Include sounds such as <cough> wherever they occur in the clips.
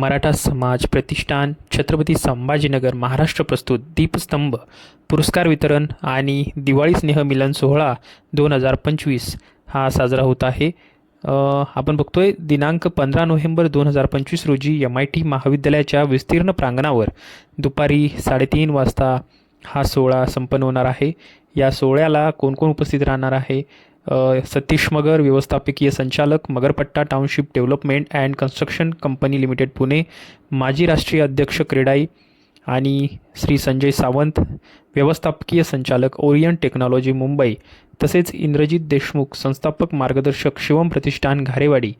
मराठा समाज प्रतिष्ठान छत्रपती संभाजीनगर महाराष्ट्र प्रस्तुत दीपस्तंभ पुरस्कार वितरण आणि दिवाळी स्नेह मिलन सोहळा दोन हजार पंचवीस हा साजरा होत आहे. आपण बघतोय दिनांक पंधरा नोव्हेंबर दोन हजार पंचवीस रोजी एम आय टी महाविद्यालयाच्या विस्तीर्ण प्रांगणावर दुपारी साडेतीन वाजता हा सोहळा संपन्न होणार आहे. या सोहळ्याला कोण कोण उपस्थित राहणार आहे? सतीश मगर व्यवस्थापकीय संचालक Magarpatta township development and construction company limited Pune. माजी राष्ट्रीय अध्यक्ष क्रेडाई आणि श्री संजय सावंत व्यवस्थापकीय संचालक ओरियन टेक्नॉलॉजी मुंबई. तसेच इंद्रजित देशमुख संस्थापक मार्गदर्शक शिवम प्रतिष्ठान घारेवाडी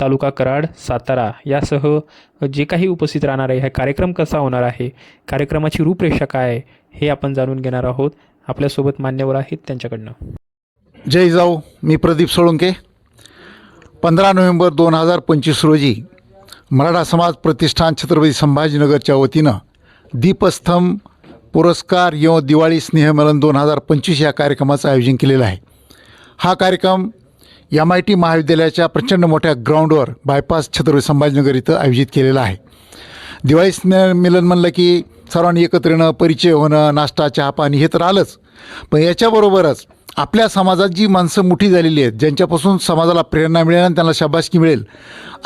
तालुका कराड सातारा. यासह जे काही उपस्थित राहणार आहे हा कार्यक्रम कसा होणार आहे कार्यक्रमाची रूपरेषा काय आहे हे आपण जाणून घेणार आहोत. आपल्यासोबत मान्यवर आहेत त्यांच्याकडनं. जय जाऊ मी प्रदीप सोळंके. पंधरा नोव्हेंबर दोन हजार पंचवीस रोजी मराठा समाज प्रतिष्ठान छत्रपती संभाजीनगरच्या वतीनं दीपस्तंभ पुरस्कार यो दिवाळी स्नेहमेलन दोन हजार पंचवीस या कार्यक्रमाचं आयोजन केलेलं आहे. हा कार्यक्रम एम आय टी महाविद्यालयाच्या प्रचंड मोठ्या ग्राउंडवर बायपास छत्रपती संभाजीनगर इथं आयोजित केलेला आहे. दिवाळी स्नेहमिलन म्हणलं की सर्वांनी एकत्र येणं परिचय होणं नाश्ता चहा पाणी हे तर आलंच. पण याच्याबरोबरच आपल्या समाजात जी माणसं मोठी झालेली आहेत ज्यांच्यापासून समाजाला प्रेरणा मिळेल आणि त्यांना शाबासकी मिळेल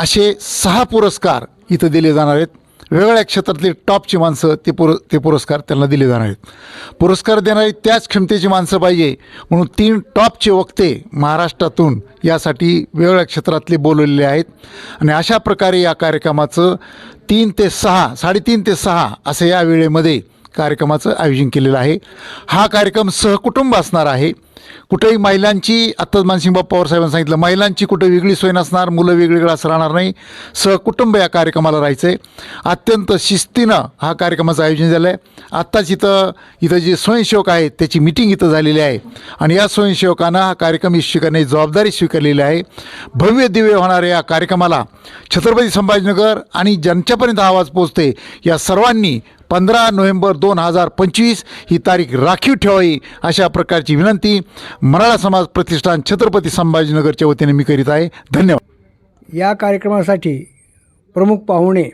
असे सहा पुरस्कार इथं दिले जाणार आहेत. वेगवेगळ्या क्षेत्रातली टॉपची माणसं ते पुर ते पुरस्कार त्यांना दिले जाणार आहेत. पुरस्कार देणारी त्याच क्षमतेची माणसं पाहिजे म्हणून तीन टॉपचे वक्ते महाराष्ट्रातून यासाठी वेगवेगळ्या क्षेत्रातले बोलवलेले आहेत. आणि अशा प्रकारे या कार्यक्रमाचं तीन ते सहा साडेतीन ते सहा असं या वेळेमध्ये कार्यक्रमाचं आयोजन केलेलं आहे. हा कार्यक्रम सहकुटुंब असणार आहे. कुठेही महिलांची आत्ताच मानसिंगबाब पवार साहेबांनी सांगितलं महिलांची कुठे वेगळी सोय नसणार मुलं वेगवेगळं असं राहणार नाही. सहकुटुंब या कार्यक्रमाला राहायचं आहे अत्यंत शिस्तीनं हा कार्यक्रमाचं आयोजन झालं आहे आत्ताच इथं इथं जे स्वयंसेवक आहेत त्याची मिटिंग इथं झालेली आहे. आणि या स्वयंसेवकानं हा कार्यक्रम स्वीकारण्याची जबाबदारी स्वीकारलेली आहे. भव्य दिव्य होणाऱ्या या कार्यक्रमाला छत्रपती संभाजीनगर आणि ज्यांच्यापर्यंत आवाज पोचते या सर्वांनी पंधरा नोव्हेंबर दोन हजार पंचवीस ही तारीख राखीव ठेवावी अशा प्रकारची विनंती मराठा समाज प्रतिष्ठान छत्रपती संभाजीनगरच्या वतीने मी करीत आहे. धन्यवाद. या कार्यक्रमासाठी प्रमुख पाहुणे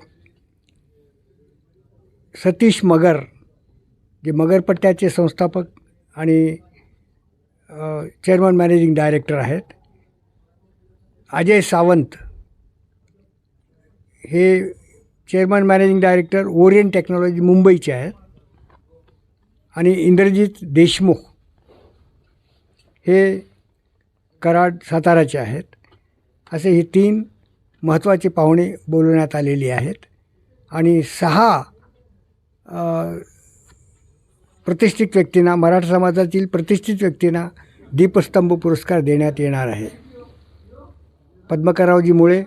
सतीश मगर जे मगरपट्ट्याचे संस्थापक आणि चेअरमन मॅनेजिंग डायरेक्टर आहेत. अजय सावंत हे chairman managing director Orion technology मुंबईचे आहेत. आणि इंद्रजित देशमुख हे कराड साताराचे आहेत. असे हे तीन महत्त्वाचे पाहुणे बोलवण्यात आलेली आहेत. आणि सहा प्रतिष्ठित व्यक्तींना मराठा समाजातील प्रतिष्ठित व्यक्तींना दीपस्तंभ पुरस्कार देण्यात येणार आहे. पद्मकरावजीमुळे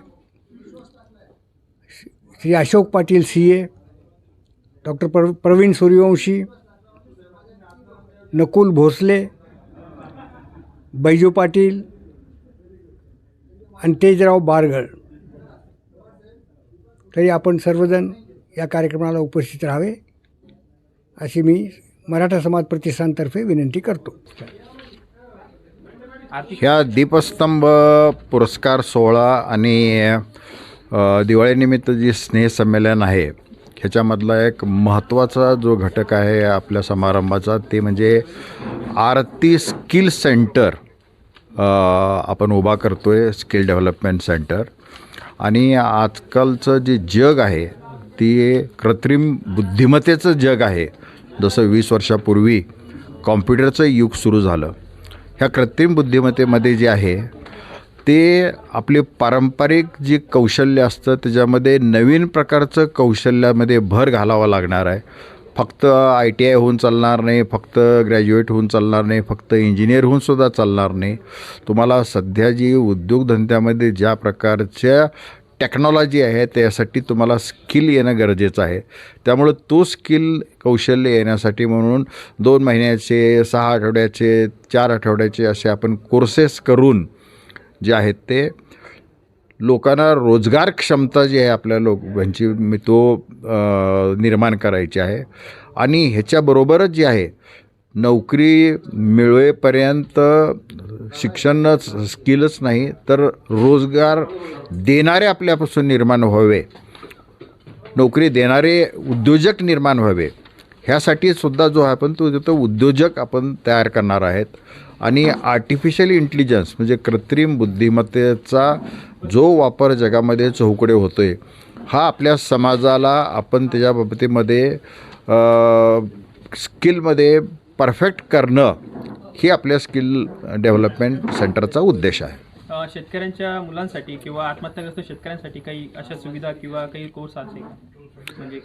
Shri Ashok Patil C A doctor प्र प्रवीण सूर्यवंशी नकुल भोसले बैजू पाटील आणि तेजराव बारगळ तरी आपण सर्वजण या कार्यक्रमाला उपस्थित राहावे अशी मी मराठा समाज प्रतिष्ठानतर्फे विनंती करतो. ह्या दीपस्तंभ पुरस्कार सोहळा आणि दिवाळीनिमित्त जे स्नेहसंमेलन आहे ह्याच्यामधला एक महत्त्वाचा जो घटक आहे आपल्या समारंभाचा ते म्हणजे आरती स्किल सेंटर आपण उभा करतो आहे स्किल डेव्हलपमेंट सेंटर. आणि आजकालचं जे जग आहे ती कृत्रिम बुद्धिमत्तेचं जग आहे. जसं वीस वर्षापूर्वी कॉम्प्युटरचं युग सुरू झालं. ह्या कृत्रिम बुद्धिमत्तेमध्ये जे आहे ते आपले पारंपरिक जे कौशल्य असतं त्याच्यामध्ये नवीन प्रकारचं कौशल्यामध्ये भर घालावा लागणार आहे. फक्त आय टी आय होऊन चालणार नाही फक्त ग्रॅज्युएट होऊन चालणार नाही फक्त इंजिनियर होऊन सुद्धा चालणार नाही. तुम्हाला सध्या जी उद्योगधंद्यामध्ये ज्या प्रकारच्या टेक्नॉलॉजी आहे त्यासाठी तुम्हाला स्किल येणं गरजेचं आहे. त्यामुळं तो स्किल कौशल्य येण्यासाठी म्हणून दोन महिन्याचे सहा आठवड्याचे चार आठवड्याचे असे आपण कोर्सेस करून जे आहेत ते लोकांना रोजगार क्षमता जी आहे आपल्या लोकांची मी तो निर्माण करायची आहे. आणि ह्याच्याबरोबरच जे आहे नोकरी मिळवेपर्यंत शिक्षणच स्किलच नाही तर रोजगार देणारे आपल्यापासून निर्माण व्हावे. नोकरी देणारे उद्योजक निर्माण व्हावे. ह्यासाठी सुद्धा जो आहे आपण तो उद्योजक आपण तयार करणार आहेत आणि आर्टिफिशियल इंटेलिजन्स म्हणजे कृत्रिम बुद्धिमत्तेचा जो वापर जगामध्ये चौकडे होतो आहे हा आपल्या समाजाला आपण त्याच्या बाबतीमध्ये स्किलमध्ये परफेक्ट करणं हे आपल्या स्किल डेव्हलपमेंट सेंटरचा उद्देश आहे. शेतकऱ्यांच्या मुलांसाठी किंवा आत्महत्याग्रस्त शेतकऱ्यांसाठी काही अशा सुविधा किंवा काही कोर्स म्हणजे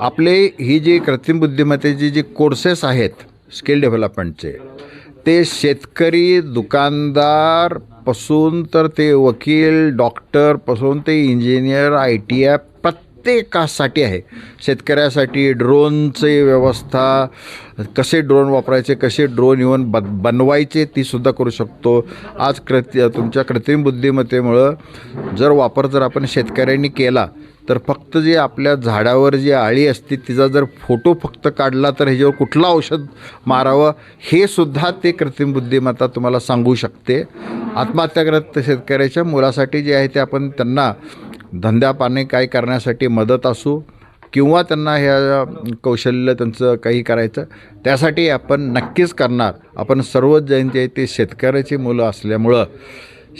आपले ही जी कृत्रिम बुद्धिमत्तेची जी कोर्सेस आहेत स्किल डेव्हलपमेंटचे ते शेतकरी दुकानदारपासून तर ते वकील डॉक्टरपासून ते इंजिनियर आय टी आय प्रत्येकासाठी आहे. शेतकऱ्यासाठी ड्रोनचे व्यवस्था कसे ड्रोन वापरायचे कसे ड्रोन येऊन ब बनवायचे ती सुद्धा करू शकतो. आज कृत्य तुमच्या कृत्रिम बुद्धिमत्तेमुळं जर वापर जर आपण शेतकऱ्यांनी केला तर फक्त जे आपल्या झाडावर जी आळी असते तिचा जर फोटो फक्त काढला तर ह्याच्यावर कुठलं औषध मारावं हे सुद्धा ते कृत्रिम बुद्धिमत्ता तुम्हाला सांगू शकते. आत्महत्याग्रस्त शेतकऱ्याच्या मुलासाठी जे आहे ते आपण त्यांना धंद्यापाने काय करण्यासाठी मदत असू किंवा त्यांना ह्या कौशल्य त्यांचं काही करायचं त्यासाठी आपण नक्कीच करणार. आपण सर्वच जयंती आहे ते शेतकऱ्याची मुलं असल्यामुळं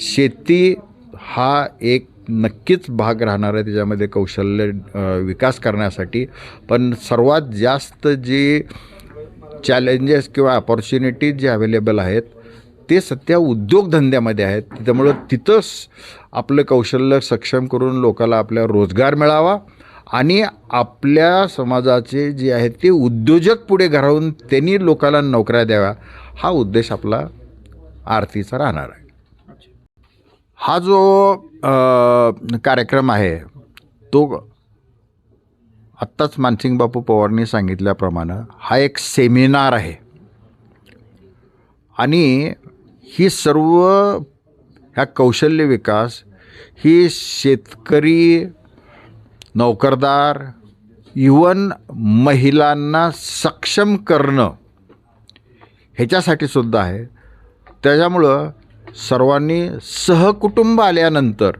शेती हा एक नक्कीच भाग राहणार आहे त्याच्यामध्ये कौशल्य विकास करण्यासाठी. पण सर्वात जास्त जी चॅलेंजेस किंवा अपॉर्च्युनिटीज जे अवेलेबल आहेत ते सध्या उद्योगधंद्यामध्ये आहेत. त्यामुळं तिथंच आपलं कौशल्य सक्षम करून लोकाला आपल्या रोजगार मिळावा आणि आपल्या समाजाचे जे आहेत ते उद्योजक पुढे घरावून त्यांनी लोकाला नोकऱ्या द्याव्या हा उद्देश आपला आरतीचा राहणार आहे. हा जो कार्यक्रम आहे तो आत्ताच मानसिंग बापू पवारनी सांगितल्याप्रमाणे हा एक सेमिनार आहे. आणि ही सर्व ह्या कौशल्य विकास ही शेतकरी नोकरदार इवन महिलांना सक्षम करणं ह्याच्यासाठी सुद्धा आहे. त्याच्यामुळं सर्वांनी सहकुटुंब आल्यानंतर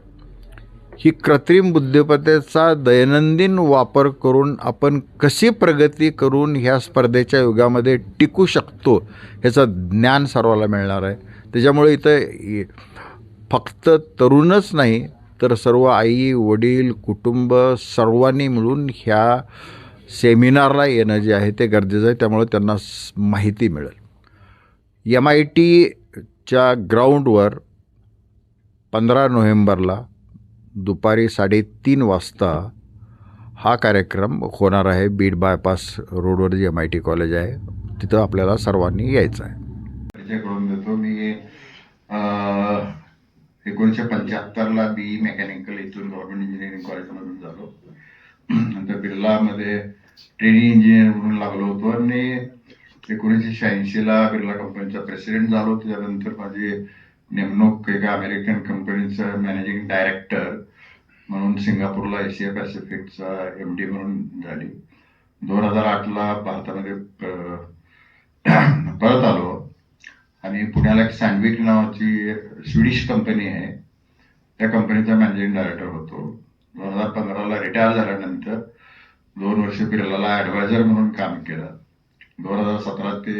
ही कृत्रिम बुद्धिमत्तेचा दैनंदिन वापर करून आपण कशी प्रगती करून ह्या स्पर्धेच्या युगामध्ये टिकू शकतो ह्याचं ज्ञान सर्वाला मिळणार आहे. त्याच्यामुळे इथं फक्त तरुणच नाही तर सर्व आई वडील कुटुंब सर्वांनी मिळून ह्या सेमिनारला येणं जे आहे ते गरजेचं आहे त्यामुळे त्यांना माहिती मिळेल. एम आय टी च्या ग्राउंडवर पंधरा नोव्हेंबरला दुपारी साडेतीन वाजता हा कार्यक्रम होणार आहे. बीड बायपास रोडवर जे एम आय टी कॉलेज आहे. तिथं आपल्याला सर्वांनी यायचं आहे. परिचय करून देतो. मी एकोणीसशे पंच्याहत्तरला बी मेकॅनिकल इथून गव्हर्नमेंट इंजिनिअरिंग कॉलेजमधून झालो. नंतर बिर्लामध्ये ट्रेनिंग इंजिनियर म्हणून लागलो होतो. आणि एकोणीसशे शहाऐंशीला बिर्ला कंपनीचा प्रेसिडेंट झालो. त्याच्यानंतर माझी नेमणूक एका अमेरिकन कंपनीचं मॅनेजिंग डायरेक्टर म्हणून सिंगापूरला एशिया पॅसिफिकचा एम डी म्हणून झाली. दोन हजार आठला भारतामध्ये <clears throat> परत आलो. आणि पुण्याला एक सँडविक नावाची स्वीडिश कंपनी आहे. त्या कंपनीचा मॅनेजिंग डायरेक्टर होतो. दोन हजार पंधराला रिटायर झाल्यानंतर दोन वर्ष बिर्लाला ॲडवायझर म्हणून काम केलं. दोन हजार सतरा ते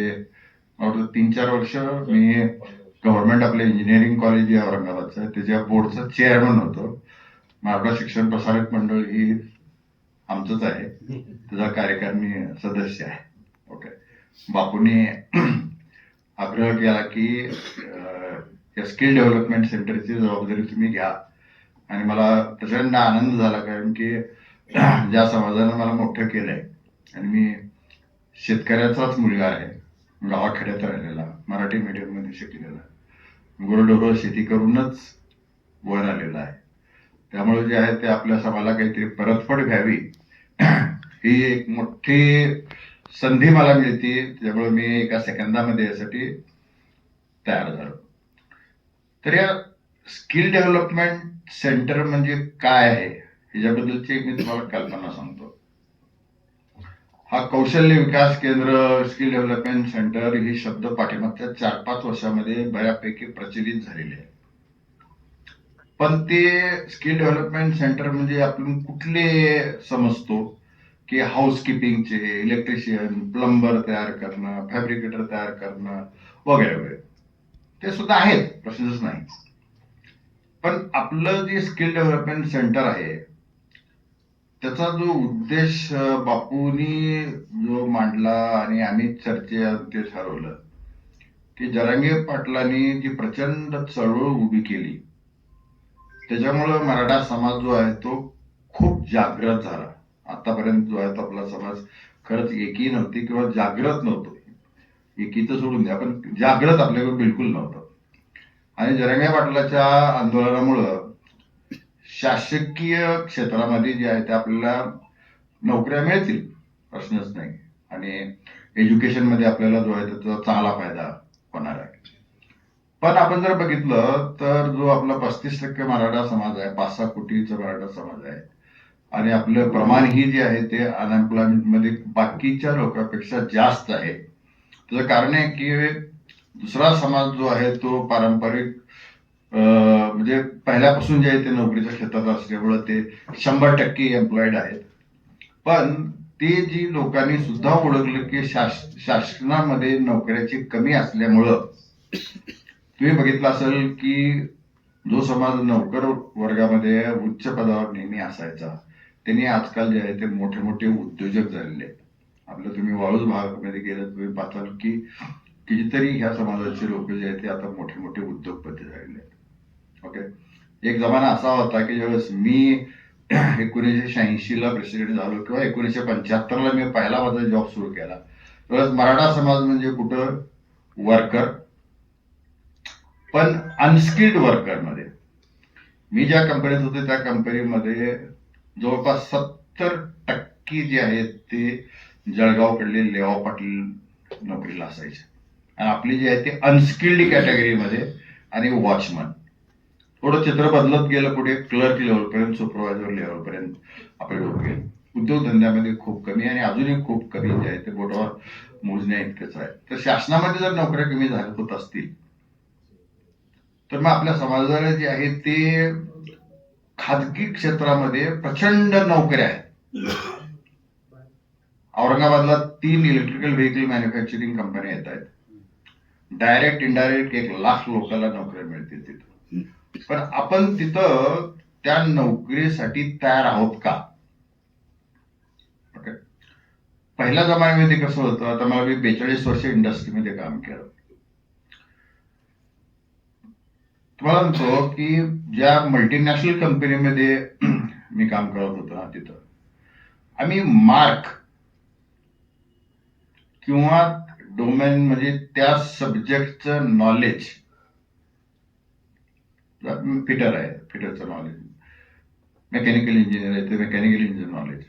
मला तीन चार वर्ष मी गव्हर्नमेंट आपले इंजिनिअरिंग कॉलेज जे औरंगाबादचं आहे. त्याच्या बोर्डचं चेअरमन होतो. मराठा शिक्षण प्रसारक मंडळ ही आमचंच आहे. त्याचा कार्यकारिणी सदस्य आहे. ओके बापूंनी <clears throat> आग्रह केला की या स्किल डेव्हलपमेंट सेंटरची जबाबदारी तुम्ही घ्या. आणि मला प्रचंड आनंद झाला कारण की <clears throat> ज्या समाजानं मला मोठं केलंय आणि मी शेतकऱ्याचाच मुलगा आहे. गावाखेड्यात राहिलेला मराठी मीडियममध्ये शिकलेला. गुरढोरं शेती करूनच वर आलेला आहे. त्यामुळे जे आहे ते आपल्या समाजाला काहीतरी परतफड घ्यावी. <clears throat> ही एक मोठी संधी मला मिळते त्यामुळे मी एका सेकंदामध्ये यासाठी तयार झालो. तर या स्किल डेव्हलपमेंट सेंटर म्हणजे काय आहे? ह्याच्याबद्दलची एक मी तुम्हाला कल्पना सांगतो. हा कौशल्य विकास केंद्र स्किल डेव्हलपमेंट सेंटर ही शब्द पाठीमागच्या चार पाच वर्षामध्ये बऱ्यापैकी प्रचलित झालेले आहे. पण ते स्किल डेव्हलपमेंट सेंटर म्हणजे आपण कुठले समजतो की हाऊसकीपिंगचे इलेक्ट्रिशियन प्लंबर तयार करणं फॅब्रिकेटर तयार करणं वगैरे वगैरे. ते सुद्धा आहेत प्रश्नच नाही. पण आपलं जे स्किल डेव्हलपमेंट सेंटर आहे त्याचा जो उद्देश बापूंनी जो मांडला आणि आम्ही चर्चेत ते ठरवलं की जरांगे पाटलांनी जी प्रचंड चळवळ उभी केली त्याच्यामुळं मराठा समाज जो आहे तो खूप जागृत झाला. आतापर्यंत जो आहे तो आपला समाज खरंच एकी नव्हती किंवा जागृत नव्हतो. तर सोडून द्या पण जागृत आपल्याकडे बिलकुल नव्हतं. आणि जरंगे पाटलाच्या आंदोलनामुळं शासकीय क्षेत्रामध्ये जे आहे ते आपल्याला नोकऱ्या मिळतील प्रश्नच नाही. आणि एज्युकेशनमध्ये आपल्याला जो आहे त्याचा चांगला फायदा होणार आहे. पण आपण जर बघितलं तर जो आपला पस्तीस टक्के मराठा समाज आहे पाच सहा कोटीचा मराठा समाज आहे आणि आपलं प्रमाण ही जे आहे ते अनएम्प्लॉयमेंटमध्ये बाकीच्या लोकांपेक्षा जास्त आहे. त्याचं कारण आहे की दुसरा समाज जो आहे तो पारंपरिक म्हणजे पहिल्यापासून जे आहे ते नोकरीच्या क्षेत्रात असल्यामुळं ते शंभर टक्के एम्प्लॉईड आहेत. पण ते जी लोकांनी सुद्धा ओळखलं की शास शासनामध्ये नोकऱ्याची कमी असल्यामुळं तुम्ही बघितलं असेल की जो समाज नोकर वर्गामध्ये उच्च पदावर नेहमी असायचा त्यांनी आजकाल जे आहे ते मोठे मोठे उद्योजक झालेले आहेत. आपलं तुम्ही वाळूज भागामध्ये गेलं तुम्ही पाहताल की कितीतरी ह्या समाजाचे लोक जे आहेत ते आता मोठे मोठे उद्योगपती झालेले आहेत. ओके एक जमाना असा होता की ज्यावेळेस मी <clears throat> एकोणीसशे शहाऐंशी ला प्रेसिडेंट झालो किंवा एकोणीसशे पंच्याहत्तर ला मी पहिला माझा जॉब सुरू केला. त्यावेळेस मराठा समाज म्हणजे कुठं? वर्कर पण अनस्किल्ड वर्करमध्ये. मी ज्या कंपनीत होते त्या कंपनीमध्ये जवळपास सत्तर टक्के जे आहेत ते जळगावकडले लेवा पाटील नोकरीला असायचे. आणि आपली जी आहे ती अनस्किल्ड कॅटेगरीमध्ये आणि वॉचमन थोडं चित्र बदलत गेलं कुठे? क्लर्क लेवलपर्यंत सुपरवायझर लेवलपर्यंत आपले लोक गेले उद्योगधंद्यामध्ये खूप कमी आणि अजूनही खूप कमी जे आहे ते बोटावर मोजण्या इतकंच आहे. तर शासनामध्ये जर नोकऱ्या कमी झाल्या होत असतील तर मग आपल्या समाजाला जे आहे ते खाजगी क्षेत्रामध्ये प्रचंड नोकऱ्या आहेत. औरंगाबादला तीन इलेक्ट्रिकल व्हेकल मॅन्युफॅक्चरिंग कंपन्या येत आहेत. डायरेक्ट इनडायरेक्ट एक लाख लोकांना नोकऱ्या मिळतील तिथं. पण आपण तिथं त्या नोकरीसाठी तयार आहोत का? पहिल्या जमान्यामध्ये कसं होतं? आता मला मी बेचाळीस वर्ष इंडस्ट्रीमध्ये काम केलं. तुम्हाला म्हणतो की ज्या मल्टीनॅशनल कंपनीमध्ये मी काम करत होतो ना तिथं आम्ही मार्क किंवा डोमेन म्हणजे त्या सब्जेक्टचं नॉलेज फिटर आहे फिटरचं नॉलेज मेकॅनिकल इंजिनियर आहे ते मेकॅनिकल इंजिनियर नॉलेज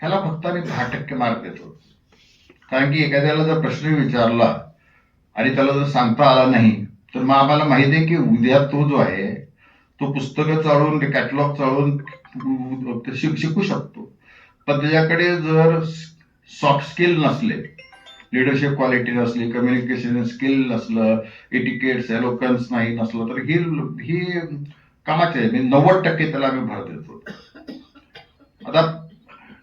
ह्याला फक्त आम्ही दहा टक्के मार्क देतो. कारण की एखाद्याला जर प्रश्न विचारला आणि त्याला जर सांगता आला नाही तर मग आम्हाला माहिती आहे की उद्या तो जो आहे तो पुस्तकं चाळून कॅटलॉग चाळून शिकू शकतो. पण त्याच्याकडे जर सॉफ्ट स्किल नसले लिडरशिप क्वालिटी असली कम्युनिकेशन स्किल नसलं एटिकेट्स एलोकन्स नाही नसलं तर ही ही कामाचे आहे. म्हणजे नव्वद टक्के त्याला आम्ही भर देतो. आता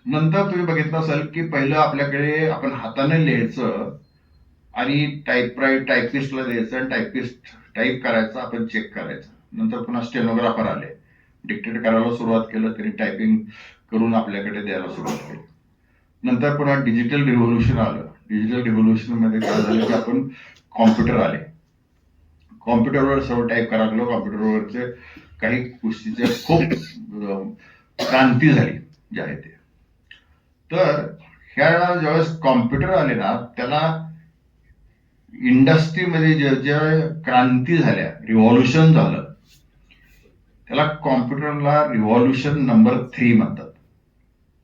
नंतर तुम्ही बघितलं असेल की पहिलं आपल्याकडे आपण हाताने लिहायचं आणि टाईप टायपिस्टला द्यायचं आणि टायपिस्ट टाईप करायचं आपण चेक करायचं. नंतर पुन्हा स्टेनोग्राफर आले. डिक्टेट करायला सुरुवात केलं त्यांनी टायपिंग करून आपल्याकडे द्यायला सुरुवात केली. नंतर पुन्हा डिजिटल रिव्होल्युशन आलं. डिजिटल रिव्होल्युशनमध्ये काय झालं की आपण कॉम्प्युटर आले. कॉम्प्युटरवर सर्व टाईप करायला लागलो. कॉम्प्युटरवरचे काही गोष्टीचे खूप क्रांती झाली जे आहे ते. तर ह्या ज्यावेळेस कॉम्प्युटर आले ना त्याला इंडस्ट्रीमध्ये ज्या ज्या क्रांती झाल्या रिव्हॉल्युशन झालं त्याला कॉम्प्युटरला रिव्हॉल्युशन नंबर थ्री म्हणतात.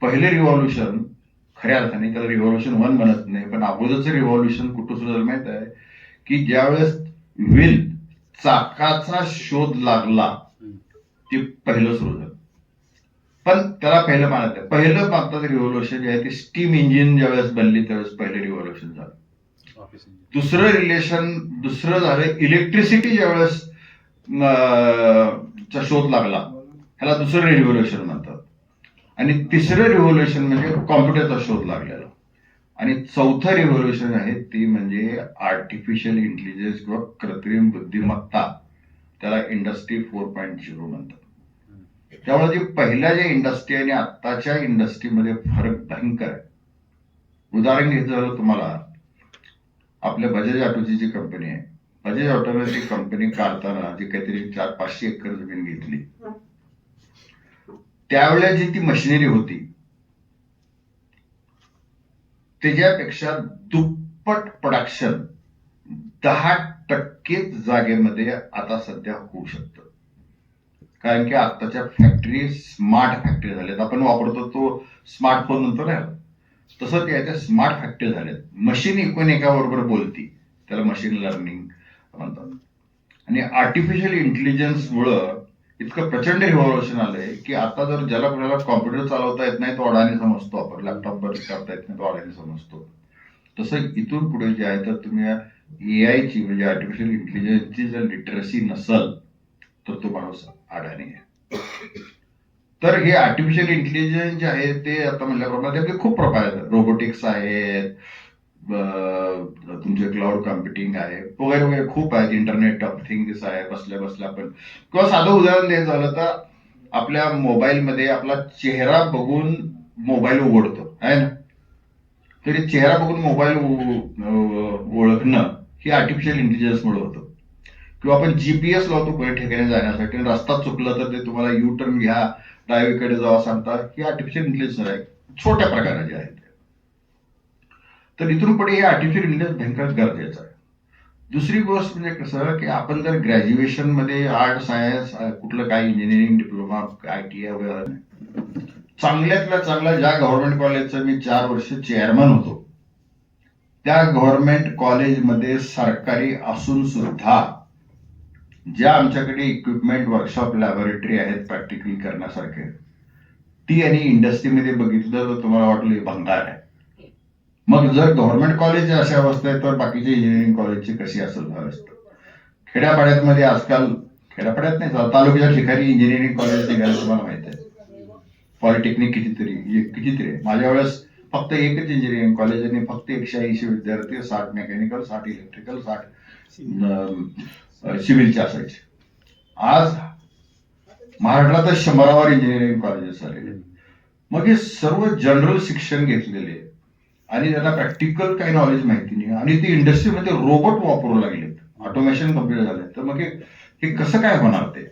पहिले रिव्हॉल्युशन खऱ्या अर्थाने त्याला रिव्हॉल्युशन वन म्हणत नाही. पण अगोदरचं रिव्हॉल्युशन कुठं सुरू झालं माहीत आहे? की ज्यावेळेस व्हील चाकाचा शोध लागला ते पहिलं सुरू झालं. पण त्याला पहिलं मानत आहे पहिलं भारतात रिव्हॉल्युशन जे आहे ते स्टीम इंजिन ज्यावेळेस बनली त्यावेळेस पहिलं रिव्हॉल्युशन झालं. दुसरं रिलेशन दुसरं झालं इलेक्ट्रिसिटी ज्यावेळेस चा शोध लागला. ह्याला दुसरं रिव्होल्युशन म्हणतात. आणि तिसरं रिव्होल्युशन म्हणजे कॉम्प्युटरचा शोध लागलेला. आणि चौथं रिव्होल्युशन आहे ती म्हणजे आर्टिफिशियल इंटेलिजन्स किंवा कृत्रिम बुद्धिमत्ता. त्याला इंडस्ट्री फोर पॉईंट झिरो म्हणतात. त्यामुळे जे पहिल्या ज्या इंडस्ट्री आणि आत्ताच्या इंडस्ट्रीमध्ये फरक भयंकर आहे. उदाहरण घ्यायचं झालं तुम्हाला. आपल्या बजाज ऑटोची जी कंपनी आहे. बजाज ऑटोने कंपनी काढताना जी काहीतरी चार पाचशे एकर जमीन घेतली. त्यावेळेला जी ती मशिनरी होती त्याच्यापेक्षा दुप्पट प्रोडक्शन दहा टक्के जागेमध्ये आता सध्या होऊ शकतं. कारण की आताच्या फॅक्टरी स्मार्ट फॅक्टरी झाल्यात आपण वापरतो तो स्मार्टफोन नंतर आहे. तसं ते त्या स्मार्ट फॅक्टरी झाल्यात मशीन एकूण एकाबरोबर बोलती. त्याला मशीन लर्निंग म्हणतात. आणि आर्टिफिशियल इंटेलिजन्समुळं इतकं प्रचंड रिव्हॉल्युशन आलंय की आता जर ज्याला कोणाला कॉम्प्युटर चालवता येत नाही तो अडाणी समजतो आपण. लॅपटॉपवर करता येत नाही तो अडाणी समजतो. तसं इथून पुढे जे आहे तर तुम्ही ए आयची म्हणजे आर्टिफिशियल इंटेलिजन्सची जर लिटरसी नसल तर तो माणूस अडाणी आहे. तर हे आर्टिफिशियल इंटेलिजन्स जे आहे ते आता म्हणल्याप्रमाणे आपले खूप प्रकार आहेत. रोबोटिक्स आहेत तुमचे क्लाउड कॉम्प्युटिंग आहे. वगैरे वगैरे खूप आहेत इंटरनेट ऑफ थिंग्स आहे बसल्या बसल्या आपण किंवा साधं उदाहरण द्यायचं झालं तर आपल्या मोबाईलमध्ये आपला चेहरा बघून मोबाईल उघडतो आहे ना? तरी चेहरा बघून मोबाईल ओळखणं हे आर्टिफिशियल इंटेलिजन्समुळे होतं. किंवा आपण जीपीएस लावतो कोणी ठिकाणी जाण्यासाठी आणि रस्ता चुकला तर ते तुम्हाला यू टर्न घ्या डावीकडे जावा सांगतात. हे आर्टिफिशियल इंटेलिजन्स आहे. छोट्या प्रकाराचे आहेत. तर इथून पुढे हे आर्टिफिशियल इंटेलिजन्स भयंकर गरजेचं आहे. दुसरी गोष्ट म्हणजे कसं की आपण जर ग्रॅज्युएशनमध्ये आर्ट सायन्स कुठलं काही engineering diploma I T I वगैरे चांगल्यातल्या चांगला ज्या गव्हर्नमेंट कॉलेजचं मी चार वर्ष चेअरमन होतो. त्या गव्हर्नमेंट कॉलेजमध्ये सरकारी असून सुद्धा ज्या आमच्याकडे इक्विपमेंट वर्कशॉप लॅबोरेटरी आहेत प्रॅक्टिकल करण्यासारखे ती आणि इंडस्ट्रीमध्ये बघितलं तर तुम्हाला वाटलं भंगार आहे. मग जर गव्हर्नमेंट कॉलेज अशा अवस्था आहे तर बाकीचे इंजिनिअरिंग कॉलेजची कशी असेल अवस्था खेड्यापाड्यामध्ये आजकाल खेड्यापाड्यात नाही तालुक्याच्या ठिकाणी इंजिनिअरिंग कॉलेज निघाले तुम्हाला माहिती आहे. पॉलिटेक्निक कितीतरी कितीतरी आहे. माझ्या वेळेस फक्त एकच इंजिनिअरिंग कॉलेज आणि फक्त एकशे ऐंशी विद्यार्थी साठ मेकॅनिकल साठ इलेक्ट्रिकल साठ सिव्हिलचे असायचे. आज महाराष्ट्रात शंभरावर इंजिनिअरिंग कॉलेजेस आलेले मग हे सर्व जनरल शिक्षण घेतलेले आणि त्याला प्रॅक्टिकल काही नॉलेज माहिती नाही. आणि ती इंडस्ट्रीमध्ये रोबोट वापरू लागलेत. ऑटोमेशन कंप्लीट झाले तर मग हे कसं काय होणार ते?